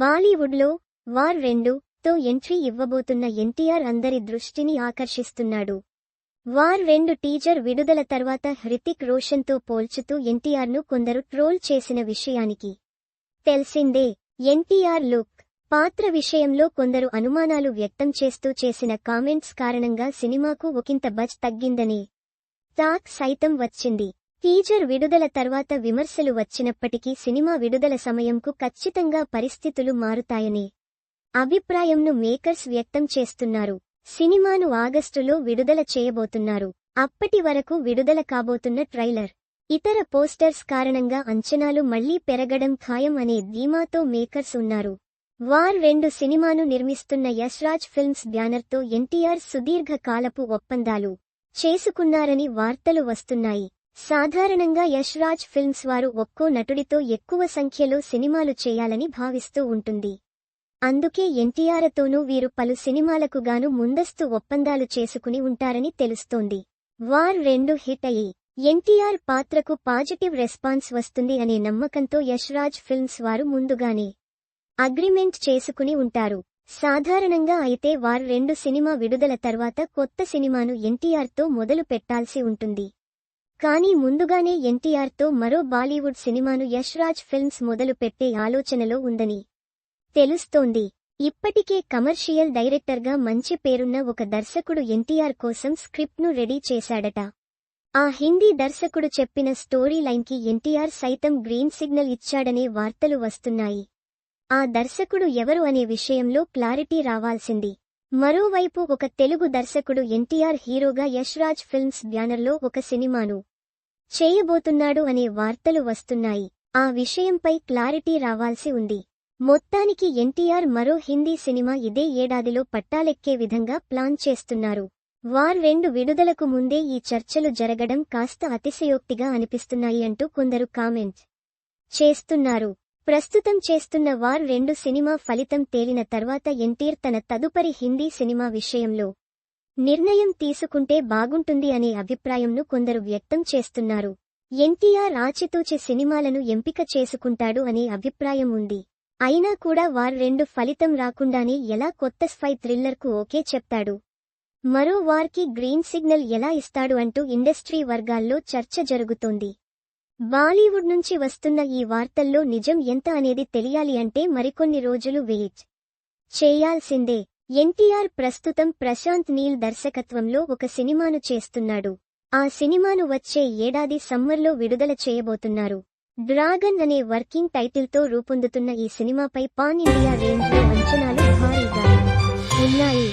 బాలీవుడ్లో వార్ రెండు తో ఎంట్రీ ఇవ్వబోతున్న ఎన్టీఆర్ అందరి దృష్టిని ఆకర్షిస్తున్నాడు. వార్ రెండు టీజర్ విడుదల తర్వాత హృతిక్ రోషన్తో పోల్చుతూ ఎన్టీఆర్ను కొందరు ట్రోల్ చేసిన విషయానికి తెలిసిందే ఎన్టీఆర్ లుక్ పాత్ర విషయంలో కొందరు అనుమానాలు వ్యక్తం చేస్తూ చేసిన కామెంట్స్ కారణంగా సినిమాకు ఒకంత బజ్ తగ్గిందనే టాక్ సైతం వచ్చింది. టీజర్ విడుదల తర్వాత విమర్శలు వచ్చినప్పటికీ సినిమా విడుదల సమయంకు ఖచ్చితంగా పరిస్థితులు మారుతాయనే అభిప్రాయంను మేకర్స్ వ్యక్తం చేస్తున్నారు. సినిమాను ఆగస్టులో విడుదల చేయబోతున్నారు. అప్పటి వరకు విడుదల కాబోతున్న ట్రైలర్. ఇతర పోస్టర్స్ కారణంగా అంచనాలు మళ్ళీ పెరగడం ఖాయం అనే ధీమాతో మేకర్స్ ఉన్నారు. వార్ రెండు సినిమాను నిర్మిస్తున్న యశ్రాజ్ ఫిల్మ్స్ బ్యానర్తో ఎన్టీఆర్ సుదీర్ఘ కాలపు ఒప్పందాలు చేసుకున్నారని వార్తలు వస్తున్నాయి. సాధారణంగా యశ్రాజ్ ఫిల్మ్స్ వారు ఒక్కో నటుడితో ఎక్కువ సంఖ్యలో సినిమాలు చేయాలని భావిస్తూ ఉంటుంది. అందుకే ఎన్టీఆర్తోనూ వీరు పలు సినిమాలకు గాను ముందస్తు ఒప్పందాలు చేసుకుని ఉంటారని తెలుస్తోంది. వార్ రెండు హిట్ అయ్యి ఎన్టీఆర్ పాత్రకు పాజిటివ్ రెస్పాన్స్ వస్తుంది అనే నమ్మకంతో యశ్రాజ్ ఫిల్మ్స్ వారు ముందుగానే అగ్రిమెంట్ చేసుకుని ఉంటారు. సాధారణంగా అయితే వార్ రెండు సినిమా విడుదల తర్వాత కొత్త సినిమాను ఎన్టీఆర్తో మొదలు పెట్టాల్సి ఉంటుంది. కానీ ముందుగానే ఎన్టీఆర్తో మరో బాలీవుడ్ సినిమాను యశ్రాజ్ ఫిల్మ్స్ మొదలు పెట్టే ఆలోచనలో ఉందని తెలుస్తోంది. ఇప్పటికే కమర్షియల్ డైరెక్టర్గా మంచి పేరున్న ఒక దర్శకుడు ఎన్టీఆర్ కోసం స్క్రిప్ట్ను రెడీ చేశాడట. ఆ హిందీ దర్శకుడు చెప్పిన స్టోరీ లైన్కి ఎన్టీఆర్ సైతం గ్రీన్ సిగ్నల్ ఇచ్చాడనే వార్తలు వస్తున్నాయి. ఆ దర్శకుడు ఎవరు అనే విషయంలో క్లారిటీ రావాల్సింది. మరోవైపు ఒక తెలుగు దర్శకుడు ఎన్టీఆర్ హీరోగా యశ్రాజ్ ఫిల్మ్స్ బ్యానర్లో ఒక సినిమాను చేయబోతున్నాడు అనే వార్తలు వస్తున్నాయి. ఆ విషయంపై క్లారిటీ రావాల్సి ఉంది. మొత్తానికి ఎన్టీఆర్ మరో హిందీ సినిమా ఇదే ఏడాదిలో పట్టాలెక్కే విధంగా ప్లాన్ చేస్తున్నారు. వార్ రెండు విడుదలకు ముందే ఈ చర్చలు జరగడం కాస్త అతిశయోక్తిగా అనిపిస్తున్నాయి అంటూ కొందరు కామెంట్ చేస్తున్నారు. ప్రస్తుతం చేస్తున్న వార్ రెండు సినిమా ఫలితం తేలిన తర్వాత ఎన్టీఆర్ తన తదుపరి హిందీ సినిమా విషయంలో నిర్ణయం తీసుకుంటే బాగుంటుంది అనే అభిప్రాయంను కొందరు వ్యక్తం చేస్తున్నారు. ఎన్టీఆర్ ఆచితూచి సినిమాలను ఎంపిక చేసుకుంటాడు అనే అభిప్రాయం ఉంది. అయినా కూడా వార్ రెండు ఫలితం రాకుండానే ఎలా కొత్త స్పై థ్రిల్లర్కు ఓకే చెప్తాడు? మరో వార్కి గ్రీన్ సిగ్నల్ ఎలా ఇస్తాడు అంటూ ఇండస్ట్రీ వర్గాల్లో చర్చ జరుగుతోంది. బాలీవుడ్ నుంచి వస్తున్న ఈ వార్తల్లో నిజం ఎంత అనేది తెలియాలి అంటే మరికొన్ని రోజులు వెయిట్ చేయాల్సిందే. ఎన్టీఆర్ ప్రస్తుతం ప్రశాంత్ నీల్ దర్శకత్వంలో ఒక సినిమాను చేస్తున్నాడు. ఆ సినిమాను వచ్చే ఏడాది సమ్మర్లో విడుదల చేయబోతున్నారు. డ్రాగన్ అనే వర్కింగ్ టైటిల్తో రూపొందుతున్న ఈ సినిమాపై పాన్ ఇండియా రేంజ్లో అంచనాలు ఉన్నాయి.